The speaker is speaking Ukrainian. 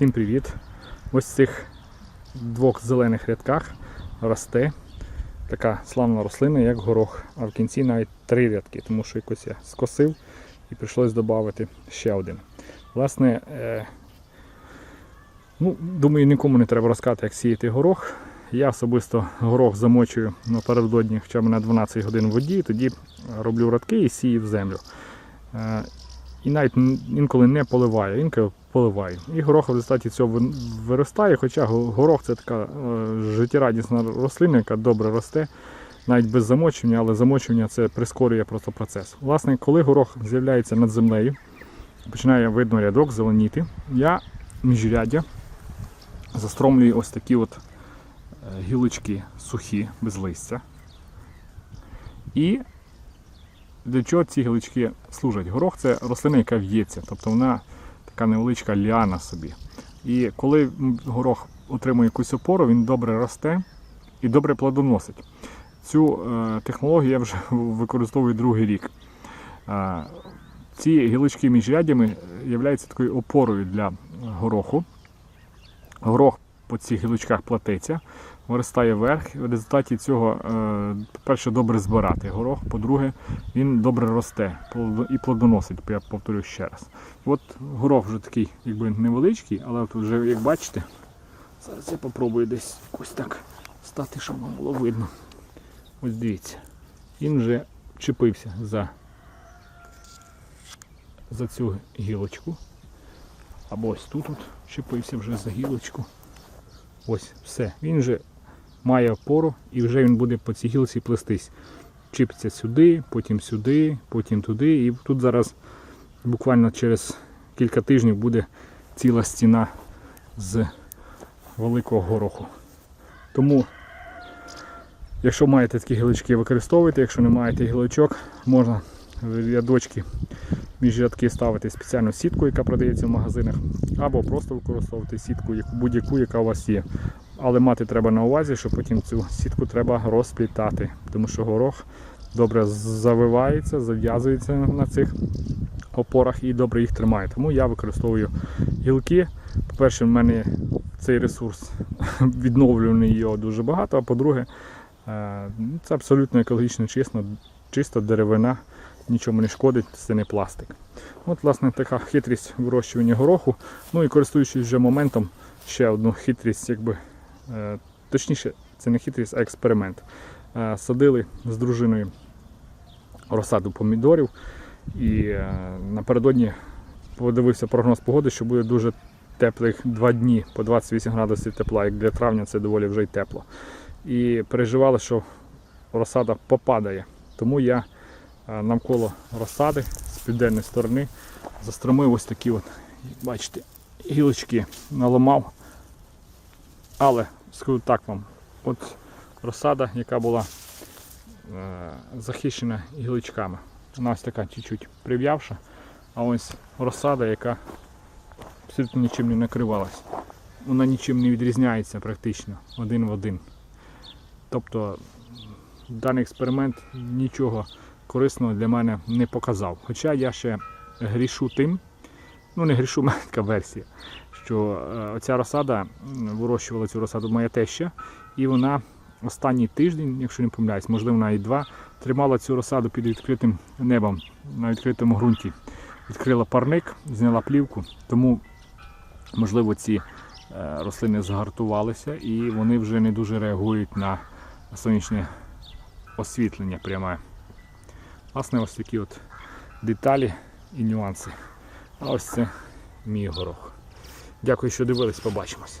Всім привіт! Ось в цих двох зелених рядках росте така славна рослина, як горох. А в кінці навіть три рядки, тому що якось я скосив і прийшлось додати ще один. Власне, е, ну, думаю, нікому не треба розказати, як сіяти горох. Я особисто горох замочую напередодні хоча б на 12 годин в воді, тоді роблю радки і сію в землю. Е, і навіть інколи не поливаю, інколи поливаю. І горох в результаті цього виростає, хоча горох це така е, життєрадісна рослина, яка добре росте, навіть без замочування, але замочування це прискорює просто процес. Власне, коли горох з'являється над землею, починає видно рядок зеленіти, я міжряддя застромлюю ось такі от е, гілочки сухі, без листя. І для чого ці гілочки служать? Горох це рослина, яка в'ється, тобто вона така невеличка ліана собі. І коли горох отримує якусь опору, він добре росте і добре плодоносить. Цю е, технологію я вже використовую другий рік. Е, ці гілочки між рядями являються такою опорою для гороху. Горох по цих гілочках платиться, виростає вверх. В результаті цього, е, по-перше, добре збирати горох, по-друге, він добре росте і плодоносить, я повторю ще раз. От горох вже такий якби невеличкий, але от вже, як бачите, зараз я попробую десь якось так стати, щоб вам було видно. Ось дивіться, він вже чепився за, за цю гілочку. Або ось тут от чепився вже за гілочку. Ось, все. Він вже має опору і вже він буде по цій гілці плестись. Чіпиться сюди, потім сюди, потім туди. І тут зараз буквально через кілька тижнів буде ціла стіна з великого гороху. Тому, якщо маєте такі гілочки, використовуйте, якщо не маєте гілочок, можна рядочки між рядки ставити спеціальну сітку, яка продається в магазинах, або просто використовувати сітку, будь-яку, яка у вас є. Але мати треба на увазі, що потім цю сітку треба розплітати, тому що горох добре завивається, зав'язується на цих опорах і добре їх тримає. Тому я використовую гілки. По-перше, в мене цей ресурс відновлюваний його дуже багато, а по-друге, е, ну, це абсолютно екологічно чисно, чиста деревина, нічому не шкодить, це не пластик. От, власне, така хитрість вирощування гороху. Ну і користуючись вже моментом, ще одну хитрість, якби, е, точніше, це не хитрість, а експеримент. Е, Садили з дружиною розсаду помідорів і е, напередодні подивився прогноз погоди, що буде дуже теплих два дні по 28 градусів тепла, як для травня це доволі вже й тепло. І переживали, що розсада попадає. Тому я навколо розсади з південної сторони застромив ось такі от, як бачите, гілочки наламав. Але скажу так вам, от розсада, яка була е, захищена гілочками. Вона ось така чуть-чуть прив'явша, а ось розсада, яка абсолютно нічим не накривалась. Вона нічим не відрізняється практично один в один. Тобто даний експеримент нічого корисного для мене не показав. Хоча я ще грішу тим, ну не грішу, мене така версія, що е, оця розсада, вирощувала цю розсаду моя теща, і вона останній тиждень, якщо не помиляюсь, можливо навіть два, тримала цю розсаду під відкритим небом на відкритому ґрунті. Відкрила парник, зняла плівку, тому можливо ці е, рослини загартувалися і вони вже не дуже реагують на сонячне освітлення пряме. Власне, ось такі от деталі і нюанси. А ось це мій горох. Дякую, що дивились, побачимось.